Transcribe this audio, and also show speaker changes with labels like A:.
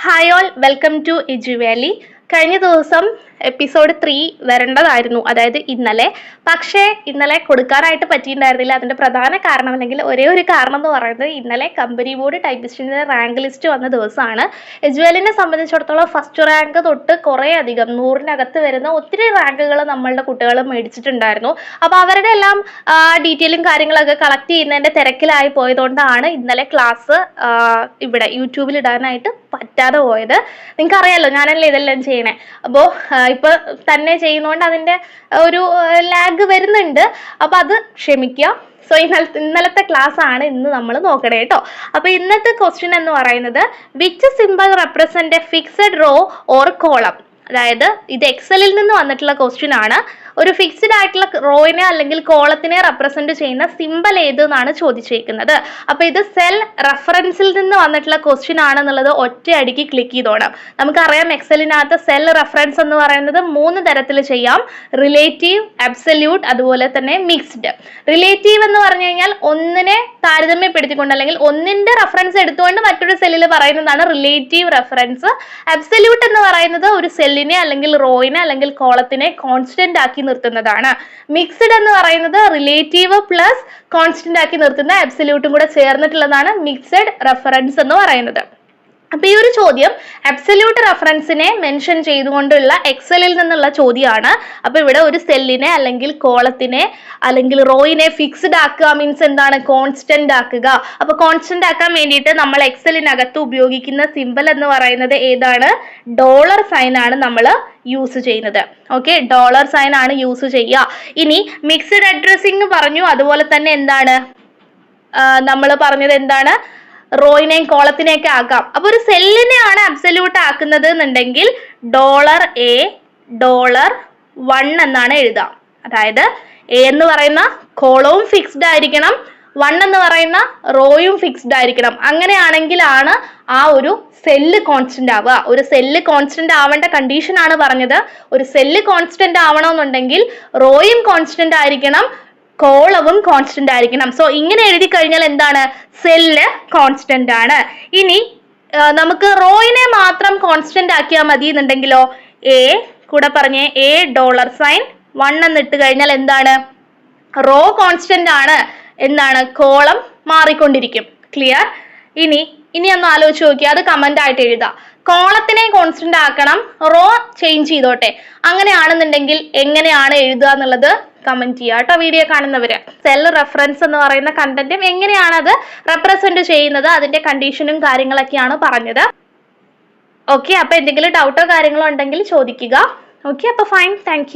A: Hi all welcome to ഇജു വാലി കഴിഞ്ഞ ദിവസം എപ്പിസോഡ് ത്രീ വരേണ്ടതായിരുന്നു. അതായത് ഇന്നലെ. പക്ഷേ ഇന്നലെ കൊടുക്കാനായിട്ട് പറ്റിയിട്ടുണ്ടായിരുന്നില്ല. അതിന്റെ പ്രധാന കാരണം അല്ലെങ്കിൽ ഒരേ ഒരു കാരണം എന്ന് പറയുന്നത് ഇന്നലെ കമ്പനി ബോർഡ് ടൈപ്പിസ്റ്റിന്റെ റാങ്ക് ലിസ്റ്റ് വന്ന ദിവസമാണ്. എജ്വലിനെ സംബന്ധിച്ചിടത്തോളം ഫസ്റ്റ് റാങ്ക് തൊട്ട് കുറേ അധികം നൂറിനകത്ത് വരുന്ന ഒത്തിരി റാങ്കുകൾ നമ്മളുടെ കുട്ടികൾ മേടിച്ചിട്ടുണ്ടായിരുന്നു. അപ്പോൾ അവരുടെ എല്ലാം ഡീറ്റെയിലും കാര്യങ്ങളൊക്കെ കളക്ട് ചെയ്യുന്നതിന്റെ തിരക്കിലായി പോയതുകൊണ്ടാണ് ഇന്നലെ ക്ലാസ് ഇവിടെ യൂട്യൂബിൽ ഇടാനായിട്ട് പറ്റാതെ പോയത്. നിങ്ങൾക്കറിയാലോ ഞാനല്ലേ ഇതെല്ലാം ചെയ്യണേ? അപ്പോൾ ഇപ്പൊ തന്നെ ചെയ്യുന്നതുകൊണ്ട് അതിന്റെ ഒരു ലാഗ് വരുന്നുണ്ട്. അപ്പൊ അത് ക്ഷമിക്കുക സോ ഇന്നലത്തെ ഇന്നലത്തെ ക്ലാസ് ആണ് ഇന്ന് നമ്മൾ നോക്കണേ കേട്ടോ അപ്പൊ ഇന്നത്തെ ക്വസ്റ്റ്യൻ എന്ന് പറയുന്നത് which simple represent a fixed row or column അതായത് ഇത് എക്സലിൽ നിന്ന് വന്നിട്ടുള്ള ക്വസ്റ്റ്യൻ ആണ്. ഒരു ഫിക്സ്ഡ് ആയിട്ടുള്ള റോയിനെ അല്ലെങ്കിൽ കോളത്തിനെ റെപ്രസെന്റ് ചെയ്യുന്ന സിമ്പൽ ഏത് എന്നാണ് ചോദിച്ചേക്കുന്നത്. അപ്പൊ ഇത് സെൽ റെഫറൻസിൽ നിന്ന് വന്നിട്ടുള്ള ക്വസ്റ്റ്യൻ ആണെന്നുള്ളത് ഒറ്റയടിക്ക് ക്ലിക്ക് ചെയ്തോണം. നമുക്കറിയാം എക്സലിനകത്ത് സെൽ റെഫറൻസ് എന്ന് പറയുന്നത് മൂന്ന് തരത്തിൽ ചെയ്യാം. റിലേറ്റീവ് അബ്സല്യൂട്ട് അതുപോലെ തന്നെ മിക്സ്ഡ് റിലേറ്റീവ് എന്ന് പറഞ്ഞു കഴിഞ്ഞാൽ ഒന്നിനെ താരതമ്യപ്പെടുത്തിക്കൊണ്ട് അല്ലെങ്കിൽ ഒന്നിന്റെ റെഫറൻസ് എടുത്തുകൊണ്ട് മറ്റൊരു സെല്ലിൽ പറയുന്നതാണ് റിലേറ്റീവ് റെഫറൻസ് അബ്സല്യൂട്ട് എന്ന് പറയുന്നത് ഒരു സെല്ലിനെ അല്ലെങ്കിൽ റോയിനെ അല്ലെങ്കിൽ കോളത്തിനെ കോൺസ്റ്റന്റ് ആക്കി നിർത്തുന്നതാണ്. മിക്സ്ഡ് എന്ന് പറയുന്നത് റിലേറ്റീവ് പ്ലസ് കോൺസ്റ്റന്റ് ആക്കി നിർത്തുന്ന അബ്സല്യൂട്ടും കൂടെ ചേർന്നിട്ടുള്ളതാണ് മിക്സഡ് റെഫറൻസ് എന്ന് പറയുന്നത്. അപ്പൊ ഈ ഒരു ചോദ്യം അബ്സല്യൂട്ട് റെഫറൻസിനെ മെൻഷൻ ചെയ്തുകൊണ്ടുള്ള എക്സലിൽ നിന്നുള്ള ചോദ്യമാണ്. അപ്പൊ ഇവിടെ ഒരു സെല്ലിനെ അല്ലെങ്കിൽ കോളത്തിനെ അല്ലെങ്കിൽ റോയിനെ ഫിക്സ്ഡ് ആക്കുക മീൻസ് എന്താണ്? കോൺസ്റ്റന്റ് ആക്കുക. അപ്പൊ കോൺസ്റ്റന്റ് ആക്കാൻ വേണ്ടിയിട്ട് നമ്മൾ എക്സലിനകത്ത് ഉപയോഗിക്കുന്ന സിമ്പൽ എന്ന് പറയുന്നത് ഏതാണ്? ഡോളർ സൈൻ ആണ് നമ്മൾ യൂസ് ചെയ്യുന്നത്. ഓക്കെ ഡോളർ സൈൻ ആണ് യൂസ് ചെയ്യുക. ഇനി മിക്സ്ഡ് അഡ്രസ്സിംഗ് പറഞ്ഞു. അതുപോലെ തന്നെ എന്താണ്? നമ്മൾ പറഞ്ഞത് എന്താണ്? റോയിനെയും കോളത്തിനെയൊക്കെ ആക്കാം. അപ്പൊ ഒരു സെല്ലിനെയാണ് അബ്സല്യൂട്ട് ആക്കുന്നത് എന്നുണ്ടെങ്കിൽ ഡോളർ എ ഡോളർ വൺ എന്നാണ് എഴുതാം. അതായത് എ എന്ന് പറയുന്ന കോളവും ഫിക്സ്ഡ് ആയിരിക്കണം വൺ എന്ന് പറയുന്ന റോയും ഫിക്സ്ഡ് ആയിരിക്കണം. അങ്ങനെയാണെങ്കിലാണ് ആ ഒരു സെല്ല് കോൺസ്റ്റന്റ് ആവുക. ഒരു സെല്ല് കോൺസ്റ്റന്റ് ആവേണ്ട കണ്ടീഷൻ ആണ് പറഞ്ഞത്. ഒരു സെല്ല് കോൺസ്റ്റന്റ് ആവണമെന്നുണ്ടെങ്കിൽ റോയും കോൺസ്റ്റന്റ് ആയിരിക്കണം കോളവും കോൺസ്റ്റന്റ് ആയിരിക്കണം. സോ ഇങ്ങനെ എഴുതി കഴിഞ്ഞാൽ എന്താണ്? സെല്ല് കോൺസ്റ്റന്റ് ആണ്. ഇനി നമുക്ക് റോയിനെ മാത്രം കോൺസ്റ്റന്റ് ആക്കിയാൽ മതി എന്നുണ്ടെങ്കിലോ എ കൂടെ പറഞ്ഞേ എ ഡോളർ സൈൻ വൺ എന്നിട്ട് കഴിഞ്ഞാൽ എന്താണ്? റോ കോൺസ്റ്റന്റ് ആണ് എന്നാണ് കോളം മാറിക്കൊണ്ടിരിക്കും. ക്ലിയർ ഇനി ഇനി ഒന്ന് ആലോചിച്ച് നോക്കി അത് കമന്റ് ആയിട്ട് എഴുതാം. കോളത്തിനെ കോൺസ്റ്റന്റ് ആക്കണം റോ ചേഞ്ച് ചെയ്തോട്ടെ. അങ്ങനെയാണെന്നുണ്ടെങ്കിൽ എങ്ങനെയാണ് എഴുതുക എന്നുള്ളത് കമന്റ് ചെയ്യുക കേട്ടോ വീഡിയോ കാണുന്നവര്. സെൽ റെഫറൻസ് എന്ന് പറയുന്ന കണ്ടന്റും എങ്ങനെയാണ് അത് റെപ്രസെന്റ് ചെയ്യുന്നത് അതിന്റെ കണ്ടീഷനും കാര്യങ്ങളൊക്കെയാണ് പറഞ്ഞത്. ഓക്കെ അപ്പൊ എന്തെങ്കിലും ഡൗട്ടോ കാര്യങ്ങളോ ഉണ്ടെങ്കിൽ ചോദിക്കുക. ഓക്കെ അപ്പൊ ഫൈൻ താങ്ക്